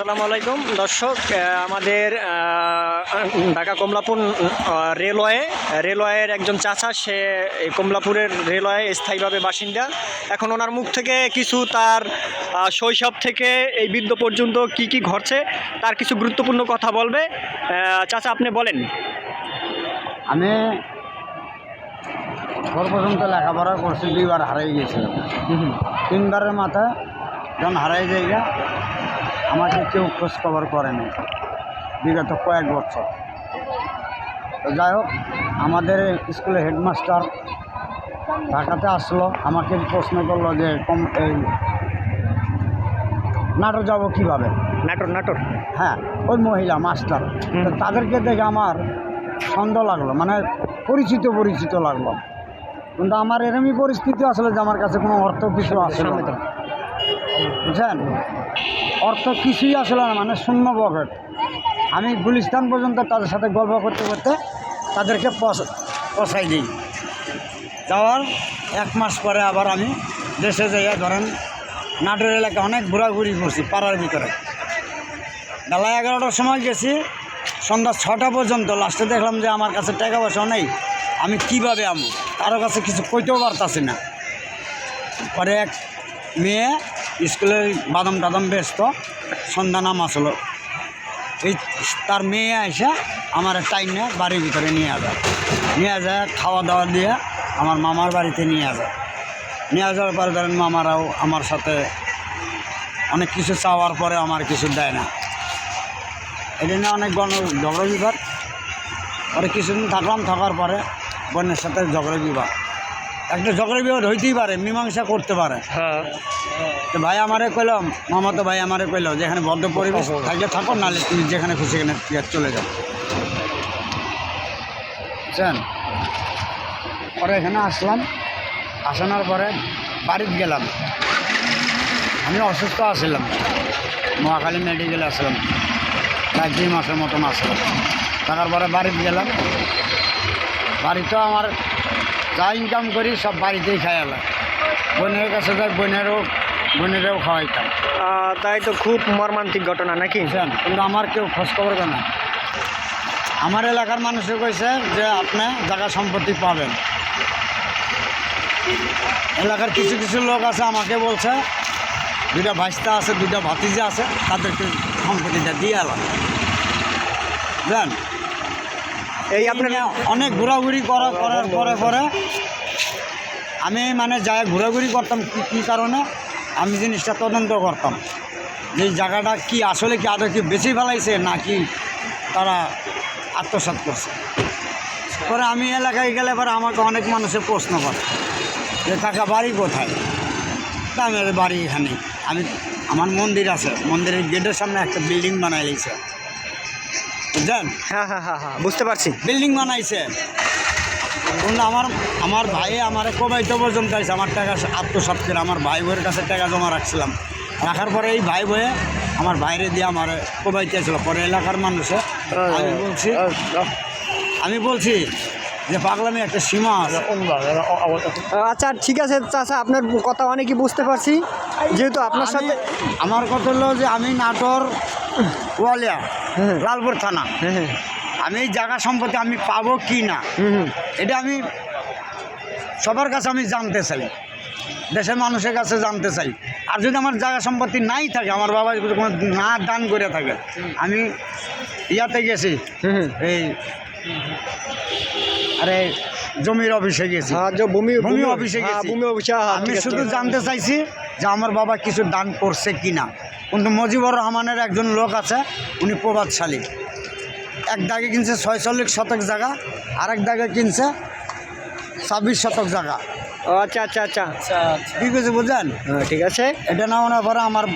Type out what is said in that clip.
আসসালামু আলাইকুম। দর্শক আমাদের ঢাকা কমলাপুর রেলওয়ে রেলওয়ের একজন চাচা সে এই কমলাপুরের রেলওয়ে স্থায়ীভাবে বাসিন্দা। এখন ওনার মুখ থেকে কিছু তার শৈশব থেকে এই বৃদ্ধ পর্যন্ত কি কি ঘটছে তার কিছু গুরুত্বপূর্ণ কথা বলবে। চাচা আপনি বলেন। আমি ঘর পর্যন্ত লেখাপড়া করছি দুইবার হারিয়ে গিয়েছিলাম তিনবারের মাথায় যখন হারাই জায়গা আমাকে কেউ খোঁজ খবর করেনি বিগত কয়েক বছর। তো যাই হোক আমাদের স্কুলের হেডমাস্টার ঢাকাতে আসলো আমাকে প্রশ্ন করল যে কম এই নাটোর যাব কীভাবে? নাটোর নাটোর? হ্যাঁ ওই মহিলা মাস্টার। তো তাদেরকে দেখে আমার সন্দেহ লাগল মানে পরিচিত পরিচিত লাগল। কিন্তু আমার এরমই পরিস্থিতি আসলে যে আমার কাছে কোনো অর্থ কিছু আসলে বুঝছেন? অর্থ কিছুই আসলে না মানে শূন্য পকেট। আমি গুলিস্তান পর্যন্ত তাদের সাথে গল্প করতে করতে তাদেরকে পসাই দিই। যাওয়ার এক মাস পরে আবার আমি দেশে যাইয়া ধরেন নাটোর এলাকায় অনেক ঘোরাঘুরি করছি পাড়ার ভিতরে। বেলা এগারোটার সময় গেছি, সন্ধ্যা ছটা পর্যন্ত। লাস্টে দেখলাম যে আমার কাছে টাকা পয়সা নেই। আমি কীভাবে আমু? কারও কাছে কিছু কইতেও পারতাছি না। পরে এক মেয়ে স্কুলে বাদাম টাদাম ব্যস্ত সন্ধ্যা নাম আসলো এই তার মেয়ে এসে আমার টাইমে বাড়ির ভিতরে নিয়ে যায়। নিয়ে যায়, খাওয়া দাওয়া দিয়ে আমার মামার বাড়িতে নিয়ে যায়। নিয়ে যাওয়ার পরে ধরেন মামারাও আমার সাথে অনেক কিছু চাওয়ার পরে আমার কিছু দেয় না। এটা নিয়ে অনেক গণ ঝগড়া বিবাদ। পরে কিছুদিন থাকলাম, থাকার পরে বোনের সাথে ঝগড়া বিবাদ। একটা ঝগড়া বিবাদ হইতেই পারে মীমাংসা করতে পারে। হ্যাঁ। তো ভাই আমারে কইলাম মামা তো ভাই আমারে কইলো যেখানে বদ্ধ পরিবেশ থাকলে থাকো নাহলে তুমি যেখানে খুশি সেখানে তুই চলে যাও। বুঝছেন? পরে এখানে আসলাম আসানোর পরে বাড়িতে গেলাম। আমি অসুস্থ আসছিলাম মহাখালী মেডিকেলে আসলাম প্রায় দুই মাসের মতন আসলাম। থাকার পরে বাড়িতে গেলাম। বাড়িতেও আমার যা ইনকাম করি সব বাড়িতেই খাই এলাম বোনের কাছে যাই বোনেরও বোনেরও খাওয়াইতাম। তাই তো খুব মর্মান্তিক ঘটনা নাকি? কিন্তু আমার কেউ খোঁজ খবর করে না। আমার এলাকার মানুষে কইছে যে আপনি জায়গা সম্পত্তি পাবেন। এলাকার কিছু কিছু লোক আছে আমাকে বলছে দুইটা ভাইস্তা আছে দুইটা ভাতিজা আছে তাদেরকে সম্পত্তিটা দিয়ে এলাম বুঝলেন? এই আপনার অনেক ঘোরাঘুরি করা করার পরে পরে আমি মানে যায় ঘোরাঘুরি করতাম কি কারণে? আমি জিনিসটা তদন্ত করতাম। যে জায়গাটা কি আসলে কি আদৌ কি বেশি ফেলাইছে নাকি তারা আত্মসাৎ করছে। পরে আমি এলাকায় গেলে পরে আমাকে অনেক মানুষে প্রশ্ন করে যে, কাকা, বাড়ি কোথায়? তা আমি বাড়ি এখানে। আমি আমার মন্দির আছে। মন্দিরের গেটের সামনে একটা বিল্ডিং বানাই লিছে বুঝলেন? হ্যাঁ হ্যাঁ হ্যাঁ হ্যাঁ বুঝতে পারছি। বিল্ডিং বানাইছে। আমার আমার ভাই আমার কবাইতে পর্যন্ত আছে আমার টাকা আত্মসাৎ করে আমার ভাই বইয়ের কাছে টাকা জমা রাখছিলাম। রাখার পরে এই ভাই বয়ে আমার বাইরে দিয়ে আমার কবাইতে ছিল পরে এলাকার মানুষে। আমি বলছি আমি বলছি যে পাগলামি একটা সীমা আছে। আচ্ছা ঠিক আছে চাচা আপনার কথা অনেকই বুঝতে পারছি। যেহেতু আপনার সাথে আমার কথা হলো যে আমি নাটোর ওয়ালিয়া হ্যাঁ। লালপুর থানা। হ্যাঁ হ্যাঁ। আমি এই জায়গা সম্পত্তি আমি পাবো কি না এটা আমি সবার কাছে আমি জানতে চাই। দেশের মানুষের কাছে জানতে চাই। আর যদি আমার জায়গা সম্পত্তি নাই থাকে আমার বাবা কোনো না দান করে থাকে আমি ইয়াতে গেছি এই আরে জমির অফিসে গেছি। হ্যাঁ ভূমি ভূমি অফিসে হ্যাঁ, গেছি। হ্যাঁ, আমি শুধু জানতে চাইছি যে আমার বাবা কিছু দান করছে কিনা। কিন্তু মজিবুর রহমানের একজন লোক আছে উনি প্রবাদশালী এক দাগে কিনছে ছয়চল্লিশ শতক জায়গা আরেক দাগে কিনছে ছাব্বিশ শতক জায়গা। ও আচ্ছা আচ্ছা আচ্ছা। ঠিক আছে বুঝলেন? হ্যাঁ ঠিক আছে। এটা না মনে পরে আমার